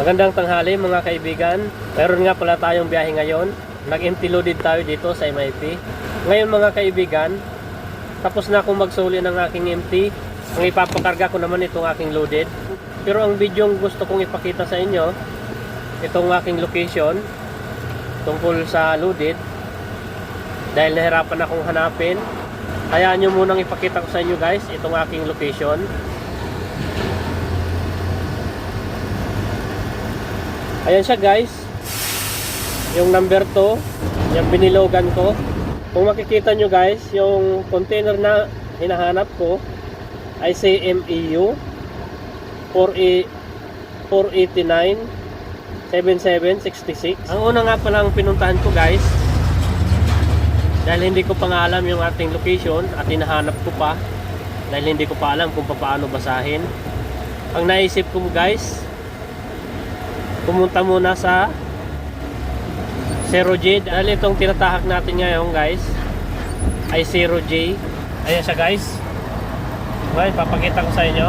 Magandang tanghali mga kaibigan. Meron nga pala tayong biyahe ngayon. Nag-empty loaded tayo dito sa MIP. Ngayon mga kaibigan, tapos na akong magsuli ng aking empty. Ang ipapakarga ko naman itong aking loaded. Pero ang video gusto kong ipakita sa inyo, itong aking location tungkol sa loaded. Dahil nahirapan akong hanapin. Hayaan nyo munang ipakita ko sa inyo guys itong aking location. Ayan siya guys. Yung number 2, yung binilogan ko. Kung makikita nyo guys, yung container na hinahanap ko ay CMEU 4A 489 7766. Ang una nga palang pinuntahan ko guys, dahil hindi ko pa alam yung ating location at hinahanap ko pa dahil hindi ko pa alam kung paano basahin. Ang naisip ko guys, pumunta muna sa Zero J. Dahil itong tinatahak natin ngayon guys? Ay Zero J. Ayan siya guys. Okay, papakita ko sa inyo.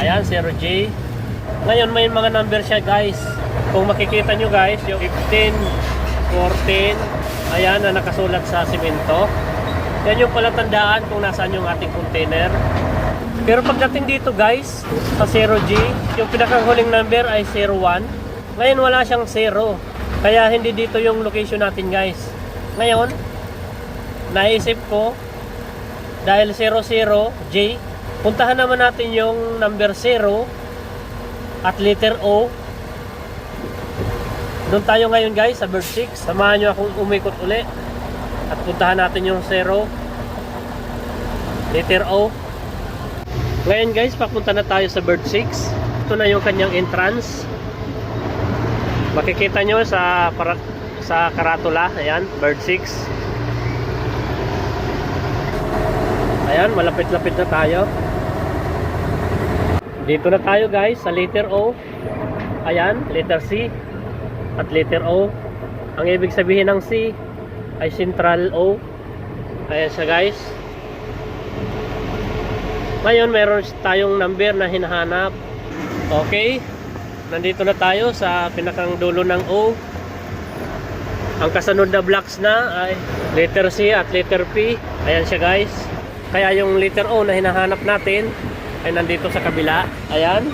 Ayan Zero J. Ngayon may mga number siya guys. Kung makikita nyo guys yung 15 14 ayan na nakasulat sa simento. Yan yung palatandaan kung nasaan yung ating container pero pagdating dito guys, sa 0G, yung pinakahuling number ay 01. Ngayon wala siyang 0. Kaya hindi dito yung location natin guys. Ngayon, naisip ko, dahil 00J, puntahan naman natin yung number 0 at letter O. Doon tayo ngayon guys sa bird 6. Samahan nyo akong umikot uli. At puntahan natin yung 0, letter O. Ngayon guys, papunta na tayo sa Bird 6. Ito na yung kanyang entrance. Makikita nyo sa para, sa karatula, ayan, Bird 6. Ayan, malapit-lapit na tayo. Dito na tayo guys sa letter O. Ayan, letter C at letter O. Ang ibig sabihin ng C ay central O. Ayan siya guys. Ngayon, meron tayong number na hinahanap. Okay. Nandito na tayo sa pinakang dulo ng O. Ang kasunod na blocks na ay letter C at letter P. Ayan siya guys. Kaya yung letter O na hinahanap natin ay nandito sa kabila. Ayan.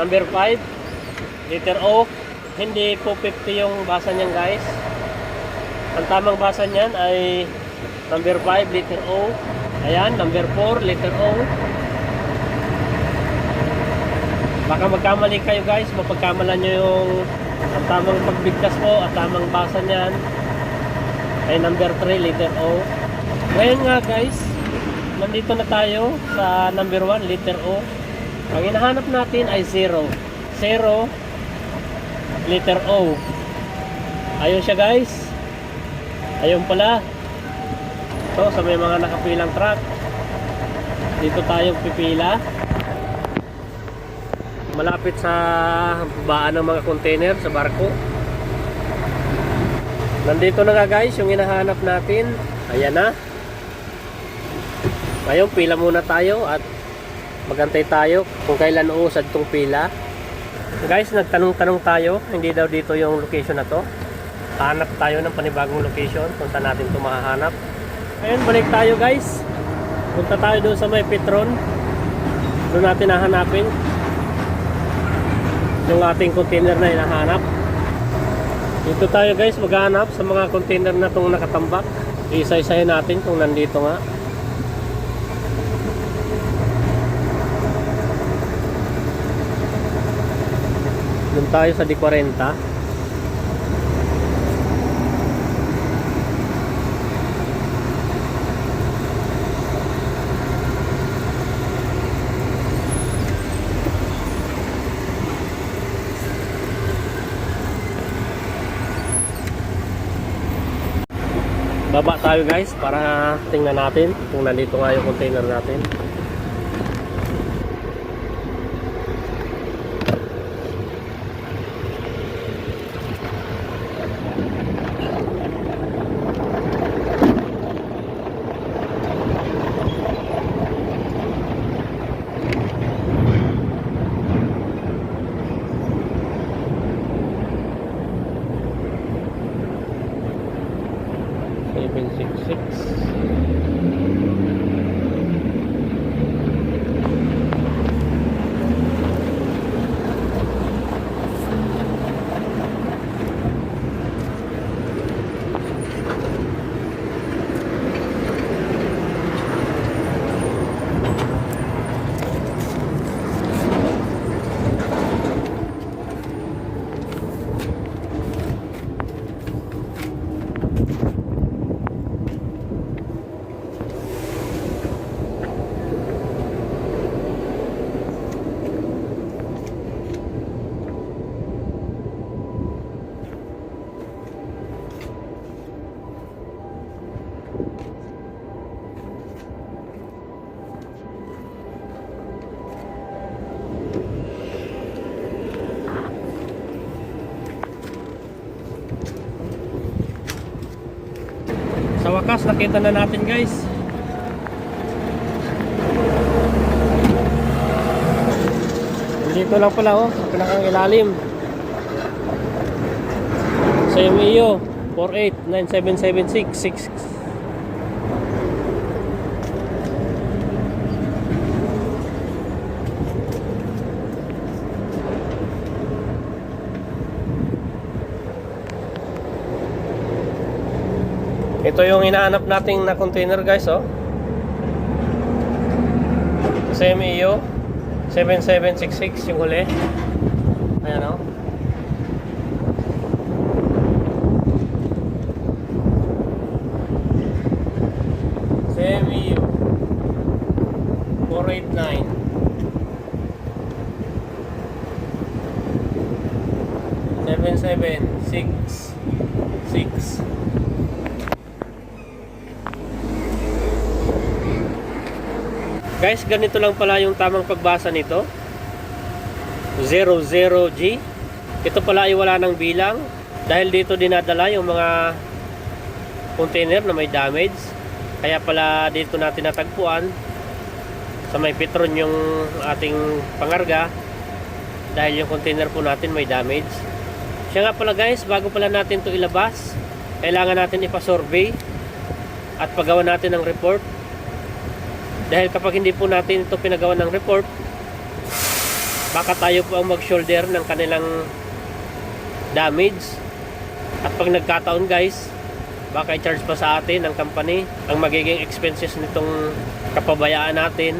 Number 5. Letter O. Hindi po 50 yung basa niyan guys. Ang tamang basa niyan ay number 5, letter O. Ayan, number 4, letter O. Baka magkamali kayo guys, mapagkamalan nyo yung ang tamang pagbigkas mo at tamang basa niyan ay number 3, letter O. Ngayon nga guys, nandito na tayo sa number 1, letter O. Ang hinahanap natin ay 0. 0, letter O. Ayun siya guys. Ayun pala. So, sa may mga nakapilang truck, dito tayo pipila. Malapit sa baan ng mga container sa barko. Nandito na nga guys, yung hinahanap natin. Ayan na. Ngayon, pila muna tayo at magantay tayo kung kailan uusad tong pila. Guys, nagtanong-tanong tayo. Hindi daw dito yung location na to. Hanap tayo ng panibagong location kung saan natin ito mahahanap. Ngayon, balik tayo guys. Punta tayo doon sa may Petron. Doon natin hahanapin yung ating container na hinahanap. Dito tayo guys maghanap sa mga container na itong nakatambak. Isa-isahin natin kung nandito nga. Doon tayo sa D40. Baba tayo guys para tingnan natin kung nandito nga yung container natin. Sa wakas, nakita na natin guys. Dito lang pala oh, sa pinakang ilalim. Sa MEO 489776 Ito yung hinahanap nating na container guys oh. Sa MEO 7766 yung huli. Ayan oh. Sa MEO 489 Seven seven six six Guys, ganito lang pala yung tamang pagbasa nito. 00G. Ito pala ay wala ng bilang dahil dito dinadala yung mga container na may damage. Kaya pala dito natin natagpuan sa may Petron yung ating pangarga dahil yung container po natin may damage. Siya nga pala guys, bago pala natin to ilabas, kailangan natin ipa-survey at pagawa natin ng report dahil kapag hindi po natin ito pinagawa ng report, baka tayo po ang mag-shoulder ng kanilang damage. At pag nagkataon guys, baka i-charge pa sa atin ng company ang magiging expenses nitong kapabayaan natin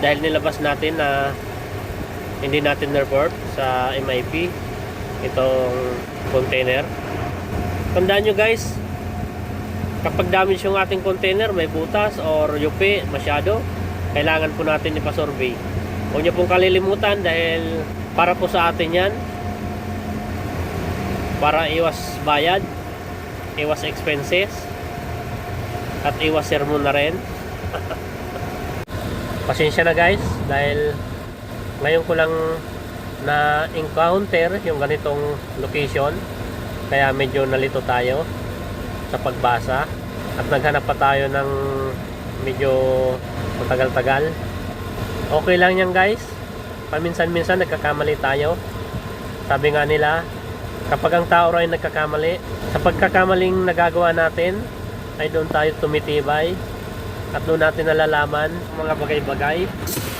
dahil nilabas natin na hindi natin report sa MIP itong container. Tandaan nyo guys, kapag damage yung ating container, may butas or yupi masyado, kailangan po natin ipa-survey. Huwag niyo pong kalilimutan dahil para po sa atin yan. Para iwas bayad, iwas expenses, at iwas sermon na rin. Pasensya na guys dahil ngayon ko lang na encounter yung ganitong location kaya medyo nalito tayo sa pagbasa. At naghanap pa tayo ng medyo matagal-tagal. Okay lang yan guys. Paminsan-minsan nagkakamali tayo. Sabi nga nila kapag ang tao ay nagkakamali sa pagkakamaling nagagawa natin ay doon tayo tumitibay. At doon natin nalalaman mga bagay-bagay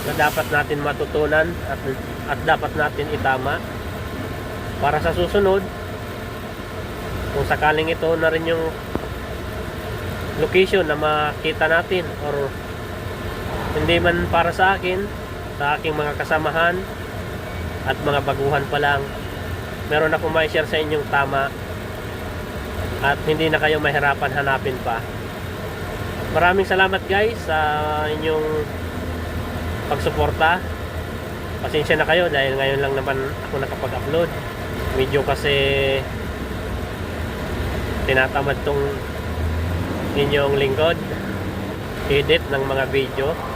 na dapat natin matutunan at, at dapat natin itama. Para sa susunod kung sakaling ito na rin yung location na makita natin or hindi man para sa akin sa aking mga kasamahan at mga baguhan pa lang meron akong ma-share sa inyong tama at hindi na kayo mahirapan hanapin pa. Maraming salamat guys sa inyong pagsuporta. Pasensya na kayo dahil ngayon lang naman ako nakapag-upload. Medyo kasi tinatamad tong inyong lingkod. Edit ng mga video